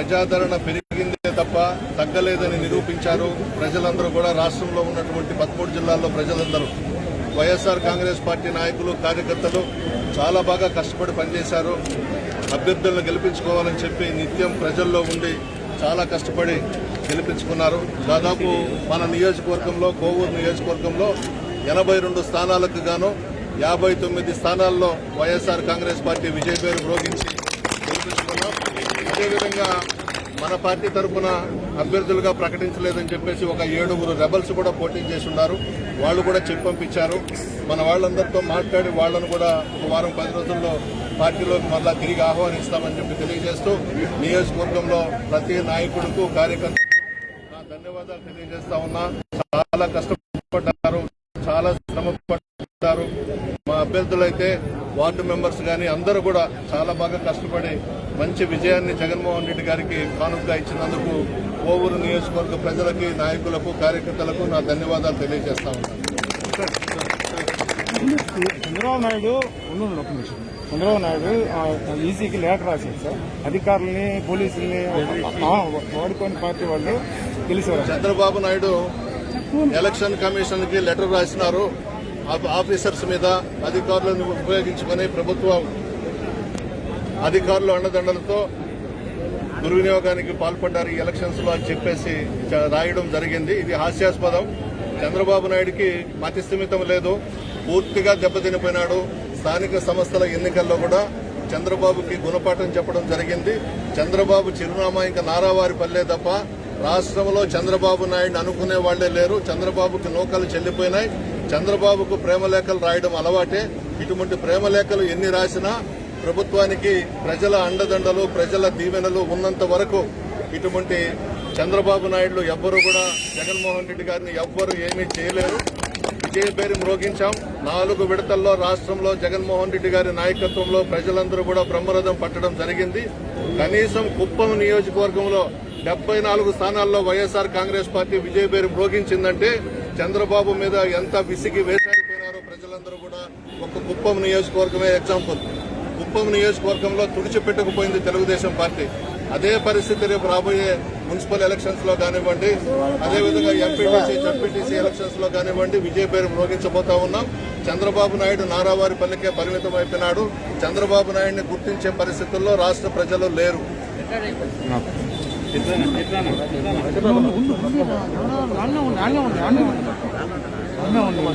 ప్రజాదరణ పెరిగిందే తప్ప తగ్గలేదని నిరూపించారు. ప్రజలందరూ కూడా రాష్ట్రంలో ఉన్నటువంటి పదమూడు జిల్లాల్లో ప్రజలందరూ. వైఎస్ఆర్ కాంగ్రెస్ పార్టీ నాయకులు కార్యకర్తలు చాలా బాగా కష్టపడి పనిచేశారు. అభ్యర్థులను గెలిపించుకోవాలని చెప్పి నిత్యం ప్రజల్లో ఉండి చాలా కష్టపడి గెలిపించుకున్నారు. దాదాపు మన నియోజకవర్గంలో కోవూరు నియోజకవర్గంలో ఎనభై రెండు స్థానాలకు గాను యాభై తొమ్మిది స్థానాల్లో వైఎస్ఆర్ కాంగ్రెస్ పార్టీ విజయ పేరు మ్రోగించి అదేవిధంగా మన పార్టీ తరఫున అభ్యర్థులుగా ప్రకటించలేదని చెప్పేసి ఒక ఏడుగురు రెబల్స్ కూడా పోటీ చేసి ఉన్నారు వాళ్ళు కూడా చెక్ పంపించారు. మన వాళ్ళందరితో మాట్లాడి వాళ్ళను కూడా ఒక వారం పది రోజుల్లో పార్టీలోకి మళ్ళా తిరిగి ఆహ్వానిస్తామని చెప్పి తెలియజేస్తూ నియోజకవర్గంలో ప్రతి నాయకుడికి కార్యకర్తకు నా ధన్యవాదాలు తెలియజేస్తా ఉన్నా. చాలా కష్టపడ్డారు. అభ్యర్థులైతే వార్డు మెంబర్స్ కానీ అందరూ కూడా చాలా బాగా కష్టపడి మంచి విజయాన్ని జగన్మోహన్ రెడ్డి గారికి కానుకగా ఇచ్చినందుకు కోవూరు నియోజకవర్గ ప్రజలకి నాయకులకు కార్యకర్తలకు నా ధన్యవాదాలు తెలియజేస్తా ఉన్నాను. చంద్రబాబు నాయుడు చంద్రబాబు నాయుడు ఈసీకి లేఖ రాశారు సార్. అధికారులని పోలీసుల్ని వాడుకొని పార్టీ వాళ్ళు గెలిచారు. చంద్రబాబు నాయుడు ఎలక్షన్ కమిషన్కి లెటర్ రాసినారు. ఆఫీసర్స్ మీద అధికారులను ఉపయోగించుకొని ప్రభుత్వం అధికారులు అండదండలతో దుర్వినియోగానికి పాల్పడ్డారు ఈ ఎలక్షన్స్లో అని చెప్పేసి రాయడం జరిగింది. ఇది హాస్యాస్పదం. చంద్రబాబు నాయుడికి మతిస్థిమితం లేదు. పూర్తిగా దెబ్బతినిపోయినాడు. స్థానిక సంస్థల ఎన్నికల్లో కూడా చంద్రబాబుకి గుణపాఠం చెప్పడం జరిగింది. చంద్రబాబు చిరునామా ఇంకా నారావారి పల్లె తప్ప రాష్ట్రంలో చంద్రబాబు నాయుడు అనుకునే వాళ్ళే లేరు. చంద్రబాబుకి నూకలు చెల్లిపోయినాయి. చంద్రబాబుకు ప్రేమలేఖలు రాయడం అలవాటే. ఇటువంటి ప్రేమలేఖలు ఎన్ని రాసినా ప్రభుత్వానికి ప్రజల అండదండలు ప్రజల దీవెనలు ఉన్నంత వరకు ఇటువంటి చంద్రబాబు నాయుడు ఎవ్వరూ కూడా జగన్మోహన్ రెడ్డి గారిని ఎవ్వరూ ఏమీ చేయలేరు. విజయ పేరు మ్రోగించాం. నాలుగు విడతల్లో రాష్ట్రంలో జగన్మోహన్ రెడ్డి గారి నాయకత్వంలో ప్రజలందరూ కూడా బ్రహ్మరథం పట్టడం జరిగింది. కనీసం కుప్పం నియోజకవర్గంలో డెబ్బై నాలుగు స్థానాల్లో వైఎస్ఆర్ కాంగ్రెస్ పార్టీ విజయ పేరు మ్రోగించిందంటే చంద్రబాబు మీద ఎంత విసిగి వేసారిపోయినారో ప్రజలందరూ కూడా ఒక కుప్పం నియోజకవర్గమే ఎగ్జాంపుల్ కుప్పం నియోజకవర్గంలో తుడిచిపెట్టకపోయింది తెలుగుదేశం పార్టీ. అదే పరిస్థితి రేపు రాబోయే మున్సిపల్ ఎలక్షన్స్లో కానివ్వండి అదేవిధంగా ఎంపీటీసీ జడ్పీటీసీ ఎలక్షన్స్లో కానివ్వండి విజయ పేరు మ్రోగించబోతా ఉన్నాం. చంద్రబాబు నాయుడు నారావారి పల్లెకే పరిమితం అయిపోయినాడు. చంద్రబాబు నాయుడిని గుర్తించే పరిస్థితుల్లో రాష్ట్ర ప్రజలు లేరు.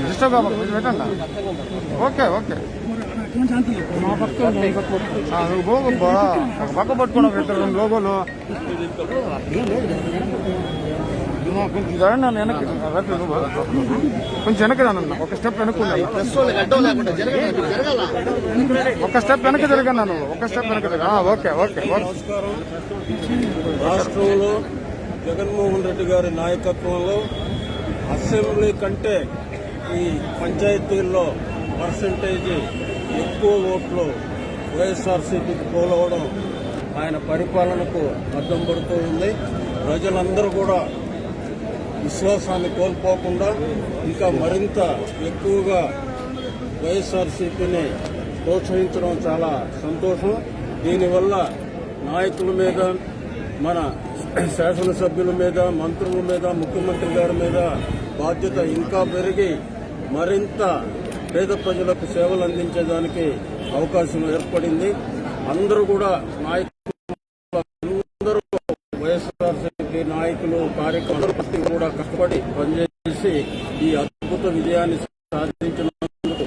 డిస్టర్బ్ కావాలి పెట్టండి ఓకే ఓకే. నువ్వు పక్క పట్టుకున్నావు ఇద్దరు లోగోలు కొంచెం జరగండి నన్ను వెనక్కి. రైట్ నువ్వు. కొంచెం వెనక్కి ఒక స్టెప్ వెనక్కున్నా ఒక స్టెప్ వెనక తిరగన్నా నువ్వు ఒక స్టెప్ వెనక ఓకే ఓకే ఓకే. నమస్కారం రాష్ట్రంలో జగన్మోహన్ రెడ్డి గారి నాయకత్వంలో అసెంబ్లీ కంటే ఈ పంచాయతీల్లో పర్సంటేజ్ ఎక్కువ ఓట్లు వైఎస్ఆర్సీపీకి పోలవడం ఆయన పరిపాలనకు అడ్డం పడుతూ ఉంది. ప్రజలందరూ కూడా విశ్వాసాన్ని కోల్పోకుండా ఇంకా మరింత ఎక్కువగా వైఎస్ఆర్సీపీని ప్రోత్సహించడం చాలా సంతోషం. దీనివల్ల నాయకుల మీద మన శాసనసభ్యుల మీద మంత్రుల మీద ముఖ్యమంత్రి గారి మీద బాధ్యత ఇంకా పెరిగి మరింత పేద ప్రజలకు సేవలు అందించేదానికి అవకాశం ఏర్పడింది. అందరూ కూడా నాయకులు అందరూ వైఎస్ఆర్సీపీ నాయకులు కార్యకర్తలు కూడా కష్టపడి పనిచేసి ఈ అద్భుత విజయాన్ని సాధించినందుకు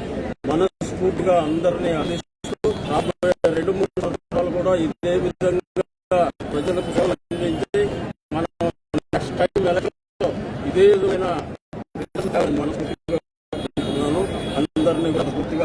మనస్ఫూర్తిగా అందరినీ అందిస్తూ రాబోయే రెండు మూడు